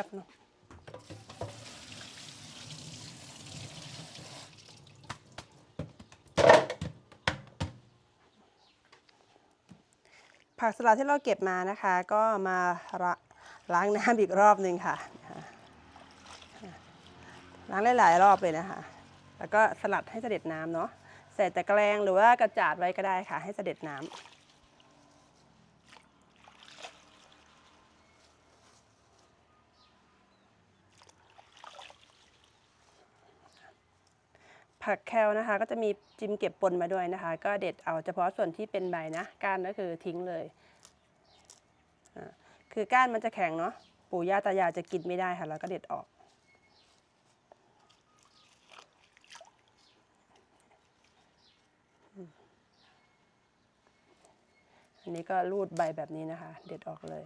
ป๊บนึงผักสลัดที่เราเก็บมานะคะ ก็มาละล้างน้ำอีกรอบหนึ่งค่ะ ล้างหลายๆรอบเลยนะคะ แล้วก็สลัดให้เสด็จน้ำเนาะใส่ตะแกรงหรือว่ากระจาดไว้ก็ได้ค่ะ ให้เสด็จน้ำ ผักแคลนะคะ ก็จะมีจิมเก็บปนมาด้วยนะคะ ก็เด็ดเอาเฉพาะส่วนที่เป็นใบนะ ก้านก็คือทิ้งเลยอ่าคือก้านมันจะแข็งเนาะปู่ย่าตายายจะกินไม่ได้ค่ะแล้วก็เด็ดออก อันนี้ก็รูดใบแบบนี้นะคะ เด็ดออกเลย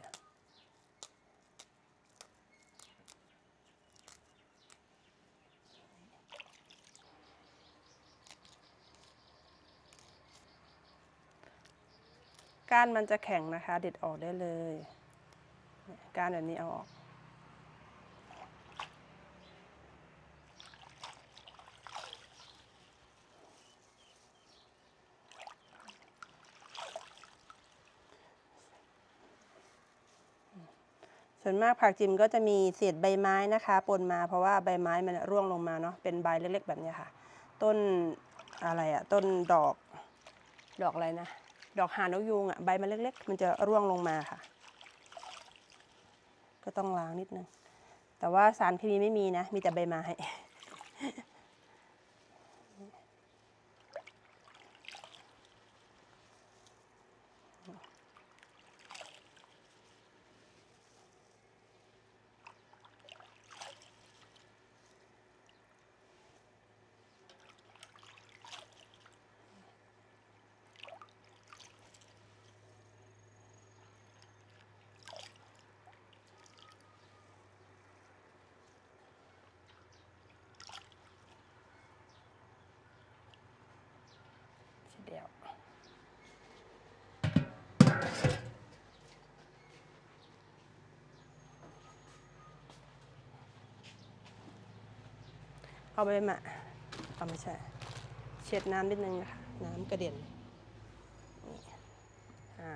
ก้านมันจะแข็งนะคะ เด็ดออกได้เลยก้านแบบนี้เอาออกส่วนมากผักจิมก็จะมีเศษใบไม้นะคะปนมาเพราะว่าใบไม้มันร่วงลงมาเนาะเป็นใบเล็กๆแบบนี้ค่ะ ต้นอะไรอะต้นดอกดอกอะไรนะ ดอกหานกยูงอะใบมันเล็ก ๆ มันจะร่วงลงมาค่ะ ก็ต้องล้างนิดนึงแต่ว่าสารเคมีไม่มีนะ มีแต่ใบไม้ เดียวเอาไปหมาเอาไม่ใช่ เช็ดน้ำนิดนึงนะคะน้ำกระเด็นอ่า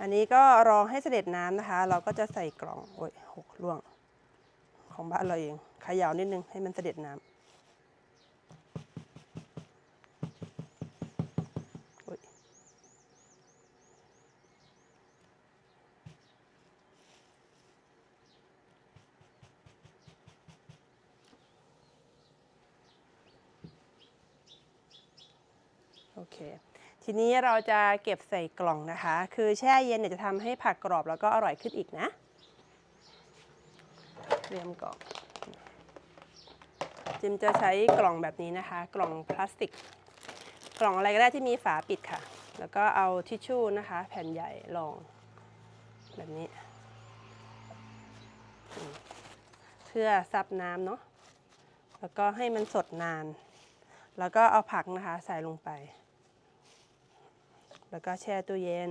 อันนี้ก็รอให้เสด็จน้ำนะคะ เราก็จะใส่กล่องโอ้ยหกล่วง ของบ้านเราเองขยาวนิดนึงให้มันเสด็จน้ำ โอเค ทีนี้เราจะเก็บใส่กล่องนะคะ คือแช่เย็นเนี่ยจะทำให้ผักกรอบแล้วก็อร่อยขึ้นอีกนะ เตรียมกล่องจิมจะใช้กล่องแบบนี้นะคะ กล่องพลาสติก กล่องอะไรก็ได้ที่มีฝาปิดค่ะ แล้วก็เอาทิชชู่นะคะ แผ่นใหญ่รองแบบนี้ เพื่อซับน้ำเนาะแล้วก็ให้มันสดนาน แล้วก็เอาผักนะคะใส่ลงไป แล้วก็แช่ตู้เย็น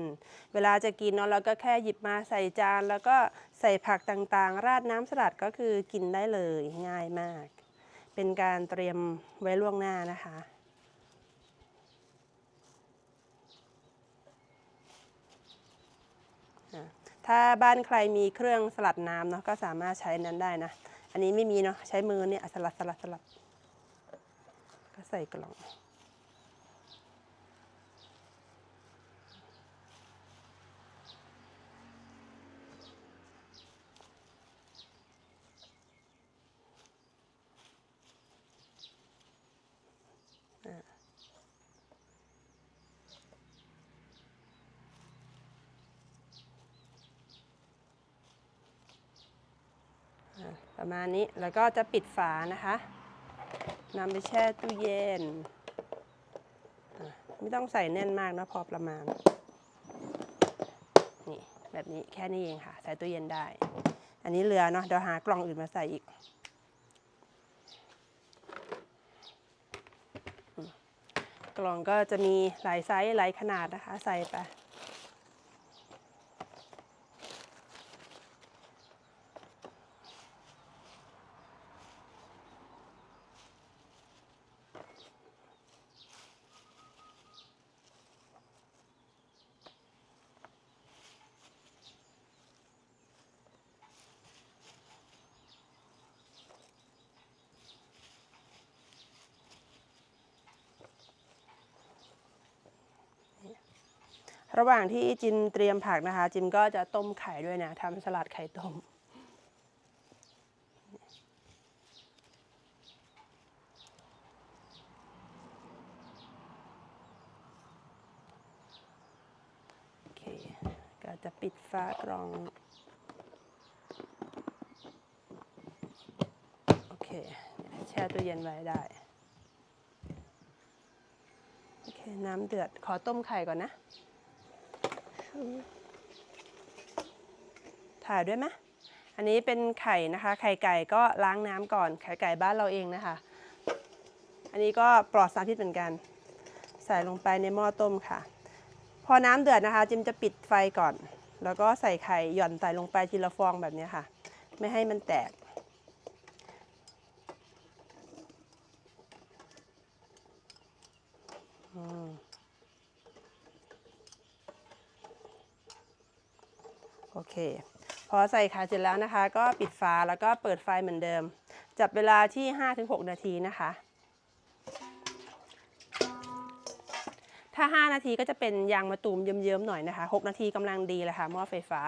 เวลาจะกินเนาะเราก็แค่หยิบมาใส่จาน แล้วก็ใส่ผักต่างๆ ราดน้ำสลัดก็คือกินได้เลยง่ายมาก เป็นการเตรียมไว้ล่วงหน้านะคะถ้าบ้านใครมีเครื่องสลัดน้ำเนาะก็สามารถใช้นั้นได้นะ อันนี้ไม่มีเนาะใช้มือเนี่ยสลัดสลัดสลัดก็ใส่กล่อง ประมาณนี้แล้วก็จะปิดฝานะคะนำไปแช่ตู้เย็น ไม่ต้องใส่แน่นมากนะพอประมาณ นี่แบบนี้แค่นี้เองค่ะ ใส่ตู้เย็นได้ อันนี้เหลือเนาะเดี๋ยวหากล่องอื่นมาใส่อีก กล่องก็จะมีหลายไซส์หลายขนาดนะคะ ใส่ไป ระหว่างที่จินเตรียมผักนะคะ จินก็จะต้มไข่ด้วยนะทำสลัดไข่ต้ม โอเค ก็จะปิดฟ้ากรอง โอเค แช่ตู้เย็นไว้ได้ โอเค น้ำเดือด ขอต้มไข่ก่อนนะ ถ่ายด้วยไหมอันนี้เป็นไข่นะคะ ไข่ไก่ก็ล้างน้ำก่อน ไข่ไก่บ้านเราเองนะคะ อันนี้ก็ปลอดสารพิษเหมือนกัน ใส่ลงไปในหม้อต้มค่ะ พอน้ำเดือดนะคะ จิมจะปิดไฟก่อน แล้วก็ใส่ไข่หย่อนใส่ลงไปทีละฟองแบบนี้ค่ะ ไม่ให้มันแตก โอเค พอใส่ข่เสร็จแล้วนะคะ ก็ปิดฝาแล้วก็เปิดไฟเหมือนเดิม จับเวลาที่ 5-6 นาทีนะคะ ถ้า 5 นาทีก็จะเป็นยางมะตูมเยิ้มๆหน่อยนะคะ 6 นาทีกำลังดีเลยค่ะหม้อไฟฟ้า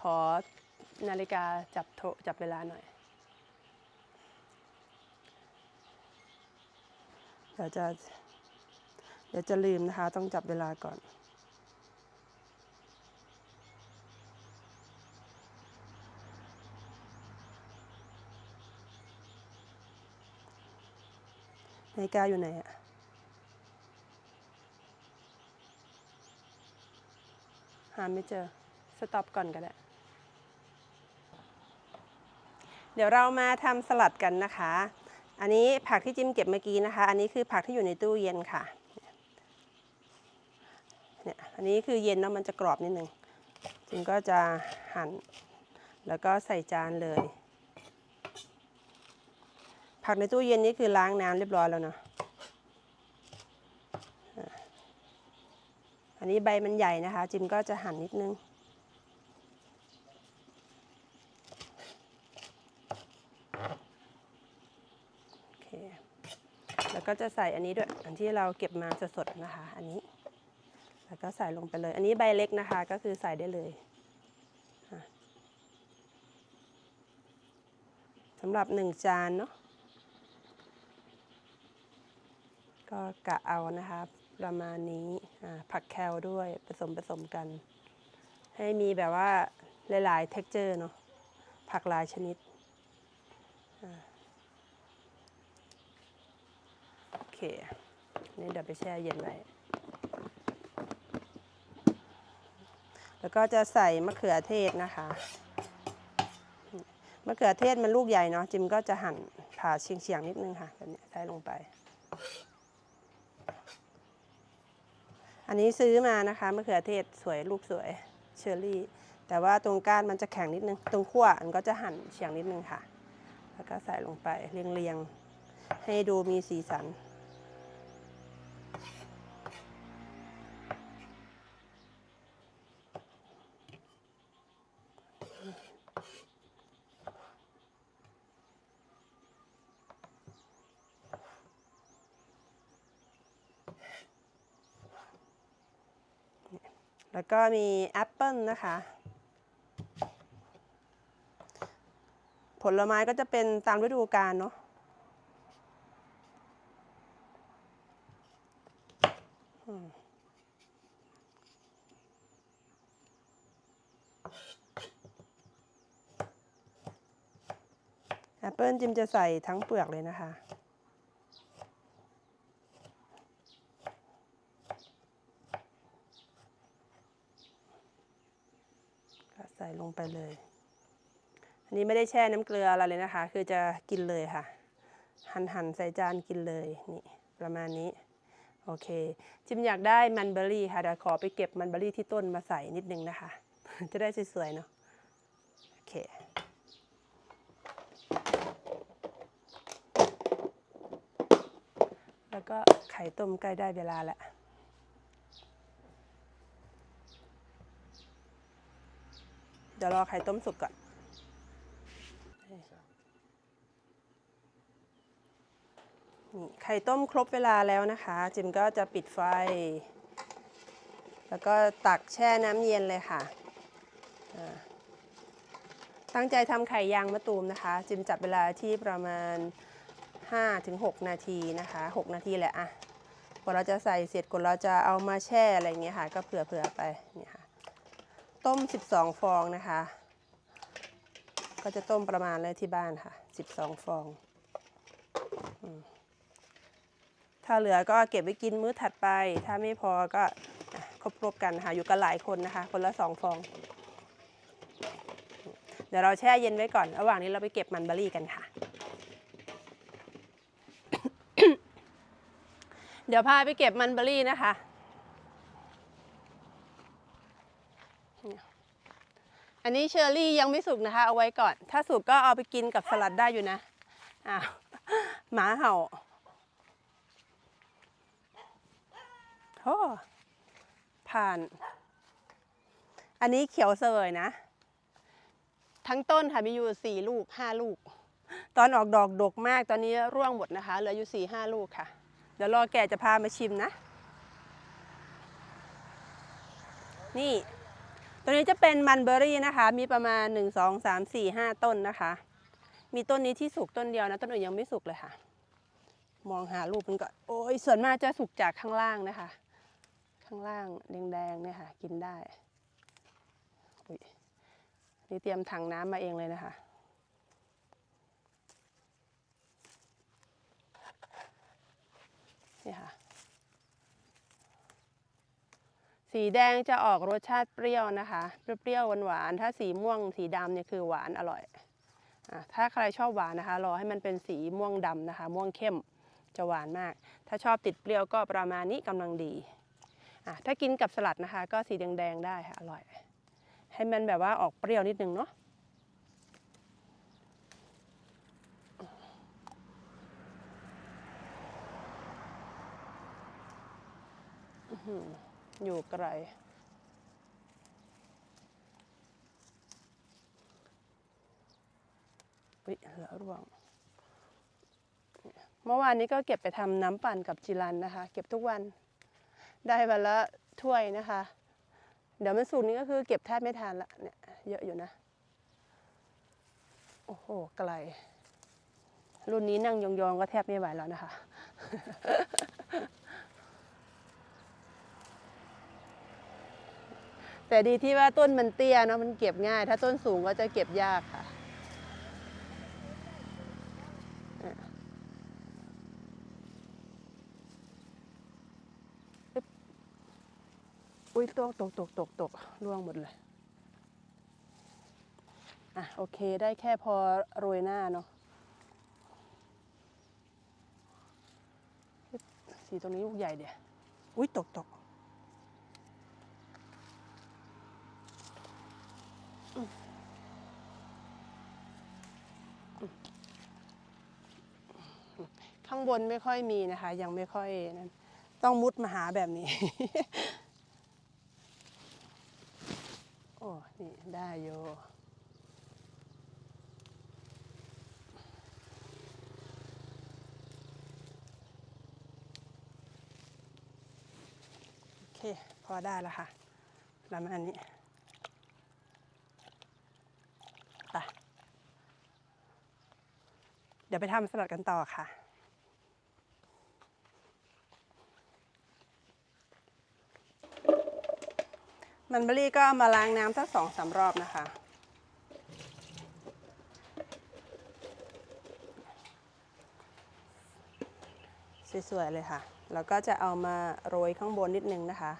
ขอนาฬิกาจับโทรจับเวลาหน่อยเดี๋ยวจะเดี๋ยวจะลืมนะคะ ต้องจับเวลาก่อน นาฬิกาอยู่ไหนอะหาไม่เจอ สต็อปก่อนก็ได้ เดี๋ยวเรามาทำสลัดกันนะคะ อันนี้ผักที่จิ้มเก็บเมื่อกี้นะคะ อันนี้คือผักที่อยู่ในตู้เย็นค่ะ เนี่ย อันนี้คือเย็นแล้วมันจะกรอบนิดนึงจิมก็จะหั่น แล้วก็ใส่จานเลย ผักในตู้เย็นนี่คือล้างน้ำเรียบร้อยแล้วเนาะอันนี้ใบมันใหญ่นะคะ จิมก็จะหั่นนิดนึง โอเค แล้วก็จะใส่อันนี้ด้วย อันที่เราเก็บมาสดๆนะคะ อันนี้ แล้วก็ใส่ลงไปเลย อันนี้ใบเล็กนะคะ ก็คือใส่ได้เลยสำหรับหนึ่งจานเนาะ ก็กะเอานะคะประมาณนี้ผักแคลด้วยผสมผสมกัน ให้มีแบบว่าหลายๆ t e x t อร์เนาะผักหลายชนิดอโอเค นี่เดี๋ยวไปแช่เย็นไว้ แล้วก็จะใส่มะเขือเทศนะคะ มะเขือเทศมันลูกใหญ่เนาะจิมก็จะหั่นผ่าเฉียงๆนิดนึงค่ะแบบนี้ใส่ลงไป อันนี้ซื้อมานะคะมะเขือเทศสวยลูกสวยเชอร์รี่ แต่ว่าตรงก้านมันจะแข็งนิดนึง ตรงขั้วมันก็จะหั่นเฉียงนิดนึงค่ะ แล้วก็ใส่ลงไปเรียงๆให้ดูมีสีสัน แล้วก็มีแอปเปิลนะคะ ผลไม้ก็จะเป็นตามฤดูกาลเนาะแอปเปิลจิมจะใส่ทั้งเปลือกเลยนะคะ ส่ลงไปเลย อันนี้ไม่ได้แช่น้ำเกลืออะไรเลยนะคะ คือจะกินเลยค่ะ หันหันใส่จานกินเลยนี่ประมาณนี้ โอเค จิมอยากได้มันเบอร์รี่ค่ะเดี๋ยวขอไปเก็บมันเบอร์รี่ที่ต้นมาใส่นิดนึงนะคะ จะได้สวยๆเนาะโอเคแล้วก็ไข่ต้มใกล้ได้เวลาแล้ว เดี๋ยวรอไข่ต้มสุกก่อน นี่ไข่ต้มครบเวลาแล้วนะคะ จิมก็จะปิดไฟ แล้วก็ตักแช่น้ำเย็นเลยค่ะ ตั้งใจทำไข่ยางมะตูมนะคะ จิมจับเวลาที่ประมาณ 5-6 นาทีนะคะ 6 นาทีแหละอะกว่าเราจะใส่เสร็จกว่าเราจะเอามาแช่อะไรเงี้ยค่ะ ก็เผื่อเผื่อๆไปเนี่ยค่ะ ต้ม 12 ฟองนะคะ ก็จะต้มประมาณเลยที่บ้านค่ะ 12 ฟอง ถ้าเหลือก็เก็บไว้กินมื้อถัดไป ถ้าไม่พอก็อะครบๆกันค่ะ อยู่กันหลายคนนะคะ คนละ 2 ฟอง เดี๋ยวเราแช่เย็นไว้ก่อน ระหว่างนี้เราไปเก็บมันเบอรี่กันค่ะเดี๋ยวพาไปเก็บมันเบอรี่นะคะ อันนี้เชอร์รี่ยังไม่สุกนะคะ เอาไว้ก่อน ถ้าสุกก็เอาไปกินกับสลัดได้อยู่นะอ้าวหมาเห่าโอ้ผ่าน อันนี้เขียวเสวยนะ ทั้งต้นค่ะมีอยู่สี่ลูกห้าลูก ตอนออกดอกดกมากตอนนี้ร่วงหมดนะคะเหลืออยู่สี่ห้าลูกค่ะ เดี๋ยวรอแกจะพามาชิมนะ นี่ ตัวนี้จะเป็นมันเบอร์รี่นะคะ มีประมาณ 1 2 3 4 5 ต้นนะคะ มีต้นนี้ที่สุกต้นเดียวนะ ต้นอื่นยังไม่สุกเลยค่ะ มองหารูปมันก็โอ้ยส่วนมากจะสุกจากข้างล่างนะคะ ข้างล่างแดงๆเนี่ยค่ะ กินได้นี่เตรียมถังน้ำมาเองเลยนะคะนี่ค่ะ สีแดงจะออกรสชาติเปรี้ยวนะคะ เปรี้ยวหวานๆถ้าสีม่วงสีดำเนี่ยคือหวานอร่อยอถ้าใครชอบหวานนะคะ รอให้มันเป็นสีม่วงดำนะคะ ม่วงเข้มจะหวานมาก ถ้าชอบติดเปรี้ยวก็ประมาณนี้กำลังดี ถ้ากินกับสลัดนะคะ ก็สีแดงๆได้ค่ะอร่อย ให้มันแบบว่าออกเปรี้ยวนิดนึงเนาะอ อยู่ไกลอุ๊ยเหลือร่วงเมื่อวานนี้ก็เก็บไปทำน้ำปั่นกับจิรันนะคะ เก็บทุกวัน ได้วันละถ้วยนะคะ เดี๋ยวมันสูตรนี้ก็คือเก็บแทบไม่ทานละเนี่ยเยอะอยู่นะ โอ้โห ไกล รุ่นนี้นั่งยองๆก็แทบไม่ไหวแล้วนะคะ แต่ดีที่ว่าต้นมันเตี้ยเนาะมันเก็บง่าย ถ้าต้นสูงก็จะเก็บยากค่ะ อุ้ยตกตกตกตกตกร่วงหมดเลย อะโอเคได้แค่พอโรยหน้าเนาะสีตรงนี้ลูกใหญ่เดี๋ยวอุ้ยตกตกางบนไม่ค่อยมีนะคะ ยังไม่ค่อยนั้นต้องมุดมาหาแบบนี้ โอ้นี่ได้โยโอเค พอได้แล้วค่ะประมาณนี้ไปเดี๋ยวไปทำสลัดกันต่อค่ะ มันเบอรี่ก็มาล้างน้ำสักสองสามรอบนะคะ สวยๆเลยค่ะ แล้วก็จะเอามาโรยข้างบนนิดนึงนะคะ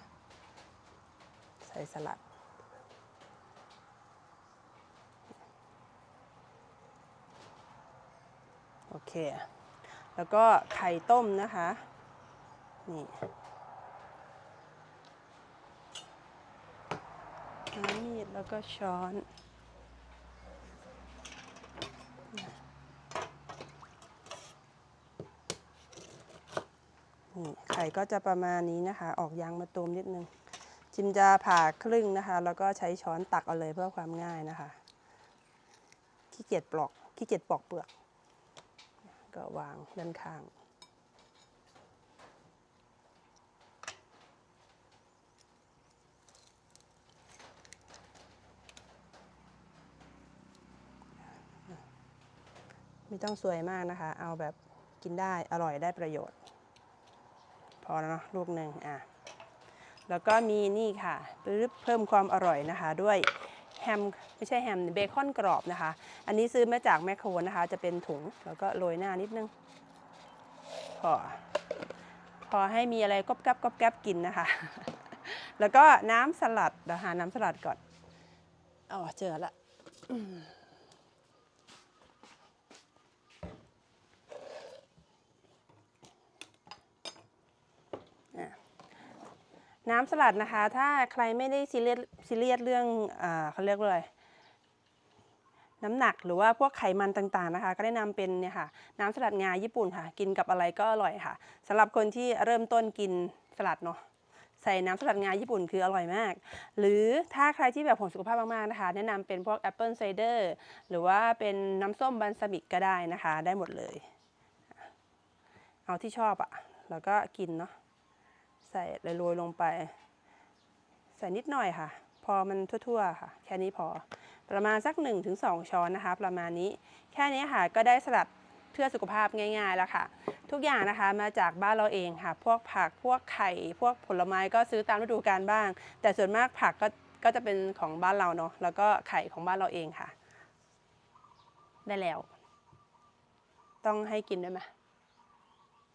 ใส่สลัด โอเค แล้วก็ไข่ต้มนะคะ นี่ น้ำมีดแล้วก็ช้อน นี่ไข่ก็จะประมาณนี้นะคะ ออกยางมาตูมนิดนึง จิมจะผ่าครึ่งนะคะ แล้วก็ใช้ช้อนตักเอาเลยเพื่อความง่ายนะคะ ขี้เกียจปลอก ขี้เกียจปอกเปลือก ก็วางด้านข้าง ไม่ต้องสวยมากนะคะ เอาแบบกินได้อร่อยได้ประโยชน์ พอแล้วเนาะลูกหนึ่งอะแล้วก็มีนี่ค่ะปึ๊บเพิ่มความอร่อยนะคะด้วยแฮมไม่ใช่แฮมเบคอนกรอบนะคะ อันนี้ซื้อมาจากแมคโครนะคะ จะเป็นถุงแล้วก็โรยหน้านิดนึง พอ พอให้มีอะไรกรอบกรบกอบกรบกินนะคะ แล้วก็น้ำสลัดเดี๋ยวหาน้ำสลัดก่อนอ๋อเจอละอืมอะ น้ำสลัดนะคะ ถ้าใครไม่ได้ซีเรียสซีเรียสเรื่องอ่าเขาเรียกว่าอะไรน้ำหนักหรือว่าพวกไขมันต่างๆนะคะ ก็แนะนำเป็นเนี่ยค่ะน้ำสลัดงาญี่ปุ่นค่ะ กินกับอะไรก็อร่อยค่ะสำหรับคนที่เริ่มต้นกินสลัดเนาะใส่น้ำสลัดงาญี่ปุ่นคืออร่อยมาก หรือถ้าใครที่แบบห่วงสุขภาพมากๆนะคะ แนะนำเป็นพวกแอปเปิลไซเดอร์หรือว่าเป็นน้ำส้มบันซาบิกก็ได้นะคะ ได้หมดเลย เอาที่ชอบอะแล้วก็กินเนาะ ใส่โรยลงไป ใส่นิดหน่อยค่ะ พอมันทั่วๆค่ะ แค่นี้พอประมาณสัก 1-2 ช้อนนะคะ ประมาณนี้ แค่นี้ค่ะก็ได้สลัดเพื่อสุขภาพง่ายๆแล้วค่ะ ทุกอย่างนะคะมาจากบ้านเราเองค่ะ พวกผักพวกไข่ พวกผลไม้ก็ซื้อตามฤดูกาลบ้าง แต่ส่วนมากผักก็ก็จะเป็นของบ้านเราเนาะแล้วก็ไข่ของบ้านเราเองค่ะ ได้แล้ว ต้องให้กินด้วยไหม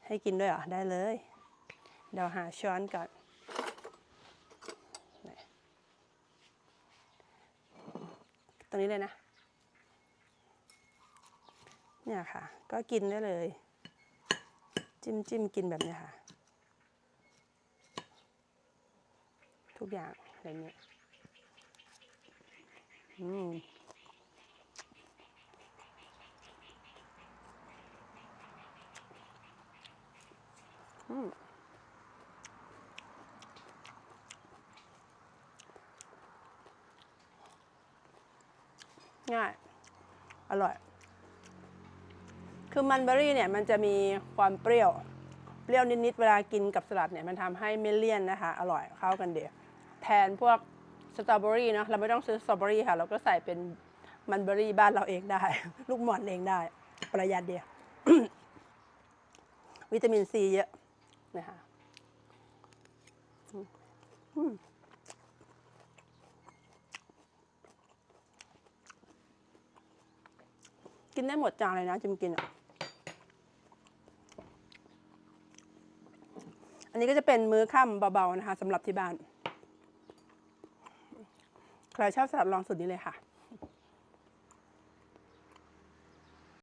ให้กินด้วยเหรอได้เลย เดี๋ยวหาช้อนก่อนตรงนี้เลยนะ เนี่ยค่ะ ก็กินได้เลย จิ้มจิ้มกินแบบนี้ค่ะ ทุกอย่างอะไรเงี้ยอืมอืม ง่าย อร่อย คือมันเบอรี่เนี่ยมันจะมีความเปรี้ยว เปรี้ยวนิดๆ เวลากินกับสลัดเนี่ยมันทำให้เมลเลียนนะคะ อร่อยเข้ากันเดียวแทนพวกสตรอเบอรี่เนาะเราไม่ต้องซื้อสตรอเบอรี่ค่ะ เราก็ใส่เป็นมันเบอรี่บ้านเราเองได้ ลูกหมอนเองได้ ประหยัดเดียว วิตามินซีเยอะนะคะอื กินได้หมดจานเลยนะจิมกินอะ อันนี้ก็จะเป็นมื้อค่ำเบาๆนะคะสำหรับที่บ้าน ใครชอบสลัดลองสูตรนี้เลยค่ะ